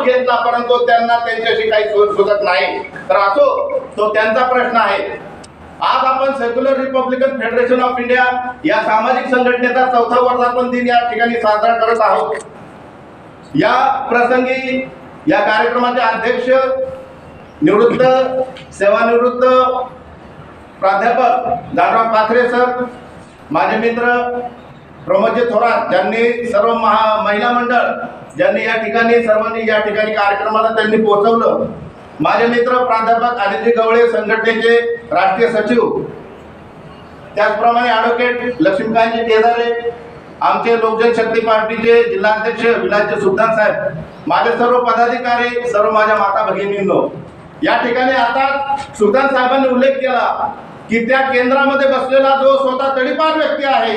घेतला परंतु त्यांना त्यांच्याशी काही सोय सुचत नाही. तर असो तो त्यांचा प्रश्न आहे. आज आपण secular republican federation of India या सामाजिक संघटनेचा चौथा वर्धापन दिन या ठिकाणी साजरा करत आहोत. या प्रसंगी या कार्यक्रमाचे अध्यक्ष निवृत्त सेवानिवृत्त प्राध्यापक दादराव पाथरे सर माझे मित्र प्रमोदजी थोरात ज्यांनी सर्व महा महिला मंडळ ज्यांनी या ठिकाणी सर्वांनी या ठिकाणी कार्यक्रमाला त्यांनी पोहोचवलं. माझे मित्र प्राध्यापक आदित्य गवळे संघटनेचे राष्ट्रीय सचिव त्याचप्रमाणे ॲडव्होकेट लक्ष्मीकांतजी केदारे आमचे लोकजन शक्ती पार्टीचे जिल्हाध्यक्ष विलासजी सुलतान साहेब माझे सर्व पदाधिकारी सर्व माझ्या माता भगिनींनो. या ठिकाणी आता सुलतान साहेबांनी उल्लेख केला की त्या केंद्रामध्ये बसलेला जो स्वतः तडीपार व्यक्ती आहे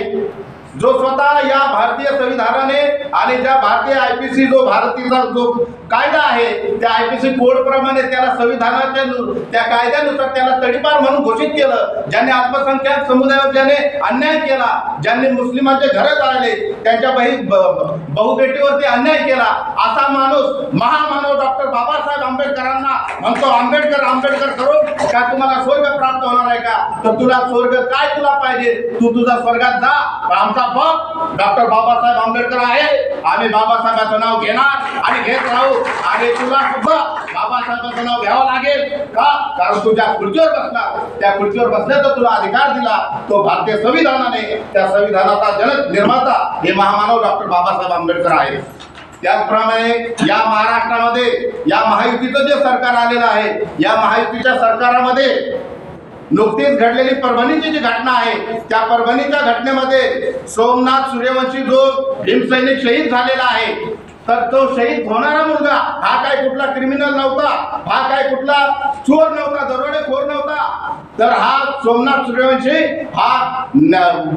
जो स्वतः या भारतीय संविधानाने आणि ज्या भारतीय आय पी सी जो भारतीचा जो कायदा आहे त्या आयपीसी सी कोडप्रमाणे त्याला संविधानाच्या त्या कायद्यानुसार त्याला तडीपार म्हणून घोषित केलं ज्यांनी अल्पसंख्याक समुदायावर ज्याने अन्याय केला ज्यांनी मुस्लिमांचे घरं जाळले त्यांच्या बही ब- बहुबेटीवरती अन्याय केला असा माणूस महामानव डॉक्टर बाबासाहेब आंबेडकरांना म्हणतो आंबेडकर आंबेडकर करून काय तुम्हाला स्वर्ग प्राप्त होणार आहे का? तर तुला स्वर्ग काय तुला पाहिजे? तू तुझा स्वर्गात जा. आमचा बाप डॉक्टर बाबासाहेब आंबेडकर आहे. आम्ही बाबासाहेबांचं नाव घेणार. आणि घेत राहू. आणि तुला सुद्धा बाबासाहेबांचं नाव घ्यावं लागेल. का? कारण तू ज्या खुर्चीवर बसला त्या खुर्चीवर बसण्याचा तुला अधिकार दिला. तो भारतीय संविधानाने त्या संविधानाचा जनक निर्माता हे महामानव डॉक्टर बाबासाहेब आंबेडकर आहे त्याचप्रमाणे या महाराष्ट्रामध्ये या महायुतीचं जे सरकार आलेलं आहे या महायुतीच्या सरकारामध्ये नुकतीच घडलेली परभणीची जी घटना आहे त्या परभणीच्या घटनेमध्ये सोमनाथ सूर्यवंशी जो भीमसैनिक शहीद झालेला आहे तर तो शहीद होणारा मुलगा हा काय कुठला क्रिमिनल नव्हता हा काय कुठला चोर नव्हता दरोडेखोर नव्हता. तर हा सोमनाथ सूर्यवंशी हा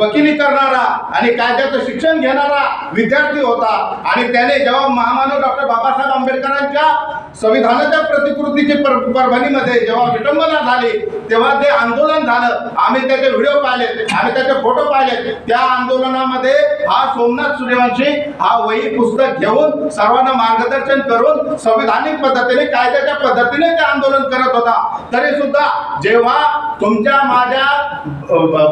वकिली करणारा आणि कायद्याचं शिक्षण घेणारा विद्यार्थी होता. आणि त्याने जेव्हा महामानव डॉक्टर बाबासाहेब आंबेडकरांच्या संविधानाच्या प्रतिकृतीची पर परभणीमध्ये जेव्हा विटंबना झाली तेव्हा ते आंदोलन झालं. आम्ही त्याचे व्हिडिओ पाहिले आम्ही त्याचे फोटो पाहिले. त्या आंदोलनामध्ये हा सोमनाथ सूर्यवंशी हा वही पुस्तक घेऊन सर्वांना मार्गदर्शन करून संविधानिक पद्धतीने कायद्याच्या पद्धतीने ते आंदोलन करत होता. तरी सुद्धा जेव्हा तुमच्या माझ्या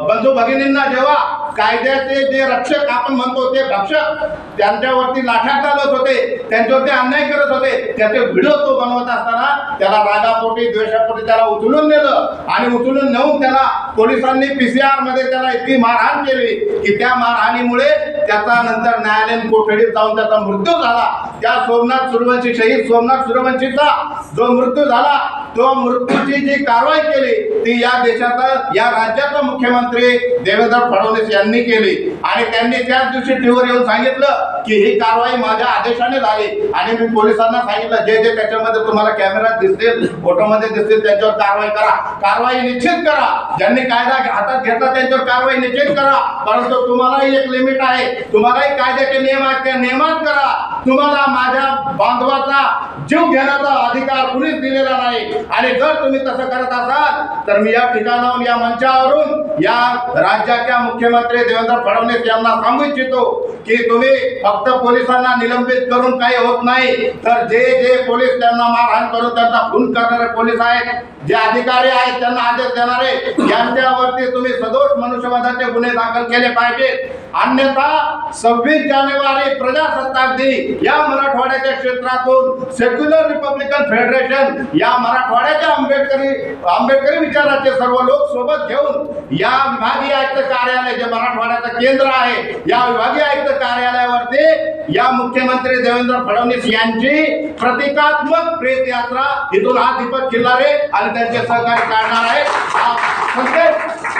बंधू भगिनींना जेव्हा कायद्याचे जे रक्षक आपण म्हणतो ते भक्षक त्यांच्यावरती लाठ्या चालत होते त्यांच्यावरती अन्याय करत होते त्याचे व्हिडिओ तो बनवत असताना त्याला रागापोटी द्वेषापोटी त्याला उचलून नेलं आणि उचलून नेऊन त्याला पोलिसांनी पीसीआरमध्ये त्याला इतकी मारहाण केली की त्या मारहाणीमुळे त्याचा नंतर न्यायालयीन कोठडीत जाऊन त्याचा मृत्यू झाला. त्या सोमनाथ सूर्यवंशी शहीद सोमनाथ सूर्यवंशीचा जो मृत्यू झाला तो मृत्यूची जी कारवाई केली ती या देशाचा या राज्याचा मुख्यमंत्री देवेंद्र फडणवीस यांनी केली. आणि त्यांनी त्याच दिवशी टीव्हीवर येऊन सांगितलं की ही कारवाई माझ्या आदेशाने झाली. आणि मी पोलिसांना सांगितलं जे जे त्याच्यामध्ये तुम्हाला कॅमेरा दिसतील फोटोमध्ये दिसतील त्यांच्यावर कारवाई करा. कारवाई निश्चित करा. ज्यांनी कायदा हातात घेतला त्यांच्यावर कारवाई निश्चित करा. परंतु तुम्हालाही एक लिमिट आहे. तुम्हालाही कायद्याचे नियम आहेत त्या नियमात करा. तुम्हाला माझ्या बांधवाचा जीव घेण्याचा अधिकार कुणीच दिलेला नाही. आणि जर तुम्ही तसं करत असाल तर मी या ठिकाणाहून या मंचावरून या राज्याच्या मुख्यमंत्री देवेंद्र फडणवीस यांना सांगू इच्छितो की तुम्ही फक्त पोलिसांना निलंबित करून काही होत नाही. तर जे जे पोलीस त्यांना मारहाण करून त्यांचा खून करणारे पोलीस आहेत जे अधिकारी आहेत त्यांना आदेश देणारे यांच्यावरती तुम्ही सदोष मनुष्यवधाचे गुन्हे दाखल केले पाहिजेत. अन्यथा सव्वीस जानेवारी प्रजासत्ताक दिन या मराठवाड्याच्या क्षेत्रातून सेक्युलर रिपब्लिकन फेडरेशन या मराठवाड्याच्या आंबेडकरी आंबेडकरी विचाराचे सर्व लोक सोबत घेऊन या विभागीय आयुक्त कार्यालय जे मराठवाड्याचं केंद्र आहे या विभागीय आयुक्त कार्यालयावरती या मुख्यमंत्री देवेंद्र फडणवीस यांची प्रतिकात्मक प्रेत यात्रा इथून हा दीपक खिल्लारे आणि त्यांचे सहकारी काढणार आहे. हा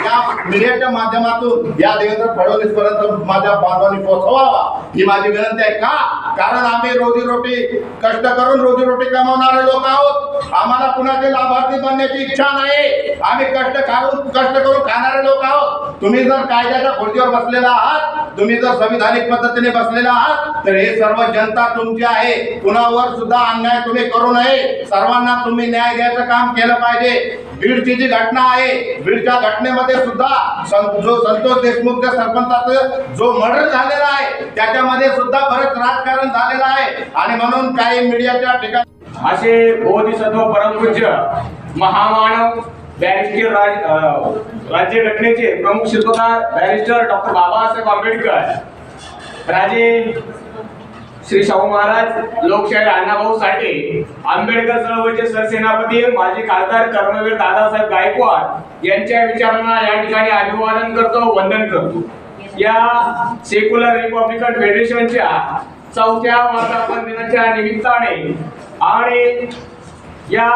या मीडियाच्या माध्यमातून या देवेंद्र फडणवीस पर्यंत माझ्या बांधवांनी पोहोचवावा. ही माझी विनंती आहे का? कारण आम्ही रोजीरोटी कष्ट करून रोजीरोटी कमावणारे लोक आहोत. आम्हाला कुणाचे लाभार्थी बनण्याची इच्छा नाही. आम्ही कष्ट खाऊन कष्ट करून खाणारे लोक आहोत. तुम्ही जर कायद्याच्या खुर्चीवर बसलेला आहात तुम्ही जर संविधानिक पद्धतीने बसलेला आहात तर हे सर्व जनता तुमची आहे. कुणावर सुद्धा अन्याय तुम्ही करू नये. सर्वांना तुम्ही न्याय द्यायचं काम केलं पाहिजे. बीडची जी घटना आहे बीडच्या घटनेमध्ये सुद्धा सं- जो संतोष देशमुखच्या सरपंचाचं जो मर्डर झालेला आहे त्याच्यामध्ये सुद्धा बरंच राजकारण झालेलं आहे. आणि म्हणून काही मीडियाच्या ठिकाणी असे बोधिसत्व परमपूज्य महामानव बॅरिस्टर राज अ, राज्यघटनेचे प्रमुख शिल्पकार बॅरिस्टर डॉक्टर बाबासाहेब आंबेडकर राजे श्री शाहू महाराज लोकशाहीर अण्णाभाऊ साठे आंबेडकर चळवळीचे सरसेनापती माजी खासदार कर्मवीर दादासाहेब गायकवाड यांच्या विचारांना या ठिकाणी अभिवादन करतो वंदन करतो. या सेक्युलर रिपब्लिकन फेडरेशनच्या चौथ्या वर्धापन दिनाच्या निमित्ताने आणि या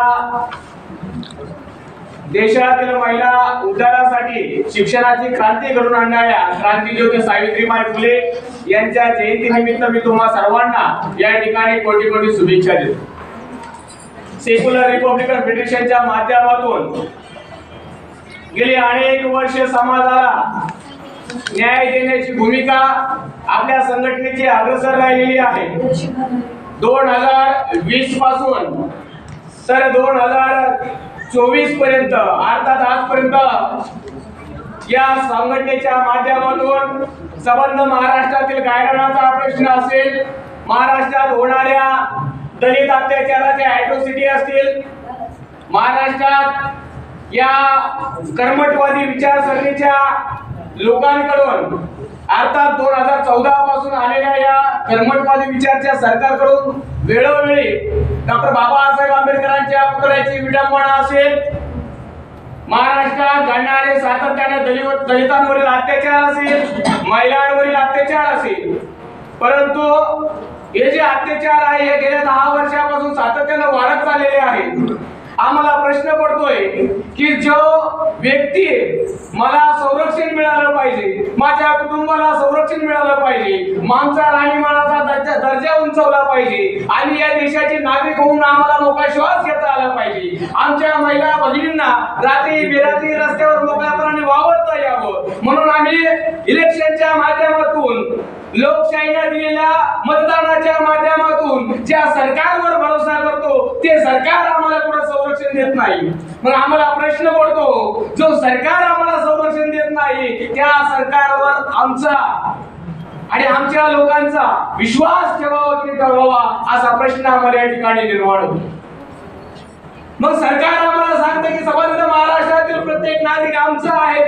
देशातील महिला उद्धारासाठी शिक्षणाची क्रांती घडून आणणाऱ्या क्रांतीज्योती सावित्रीबाई फुले यांच्या जयंती निमित्त मी तुम्हा सर्वांना या ठिकाणी कोटी कोटी शुभेच्छा देतो. सेक्युलर रिपब्लिकन फेडरेशनच्या माध्यमातून गेली अनेक वर्ष समाजाला न्याय देण्याची भूमिका आपल्या संघटनेची अग्रसर राहिलेली आहे. दोन हजार वीसपासून तर दोन हजार चोवीसपर्यंत अर्थात आजपर्यंत या संघटनेच्या माध्यमातून संबंध महाराष्ट्रातील गायरणाचा प्रश्न असेल महाराष्ट्रात होणाऱ्या दलित अत्याचाराच्या ॲट्रोसिटी असतील महाराष्ट्रात या कर्मठवादी विचारसरणीच्या लोकांकडून अर्थात दोन हजार चौदा पासून आलेल्या या कर्मटवादी विचारच्या सरकारकडून वेळोवेळी डॉक्टर बाबासाहेब आंबेडकरांच्या पुतळ्याची विडंबना असेल महाराष्ट्रात घडणारे सातत्याने दलित दलितांवरील अत्याचार असेल महिलांवरील अत्याचार असेल. परंतु हे जे अत्याचार आहे हे गेल्या दहा वर्षापासून सातत्यानं वाढत चाललेले आहे. आम्हाला प्रश्न पडतोय की जो व्यक्ती मला संरक्षण मिळालं पाहिजे माझ्या कुटुंबाला संरक्षण मिळालं पाहिजे माणसा राहणीमानाचा दर्जा दर्जा उंचवला पाहिजे आणि या देशाचे नागरिक होऊन आम्हाला मोकळा श्वास घेता आला पाहिजे. आमच्या महिला भगिनींना रात्री बेरात्री रस्त्यावर मोकळ्यापणाने वावरता यावं. म्हणून आम्ही इलेक्शनच्या माध्यमातून लोकशाहीने दिलेल्या मतदानाच्या माध्यमातून ज्या सरकारवर भरोसा करतो ते सरकार आम्हाला कुठं संरक्षण देत नाही? मग आम्हाला प्रश्न पडतो जो सरकार आम्हाला संरक्षण देत नाही त्या सरकारवर आमचा आणि आमच्या लोकांचा विश्वास ठेवावा की ठरवावा असा प्रश्न आम्हाला या ठिकाणी निर्माण होतो. मग सरकार आम्हाला सांगतं की संबंध महाराष्ट्रातील प्रत्येक नागरिक आमचा आहे.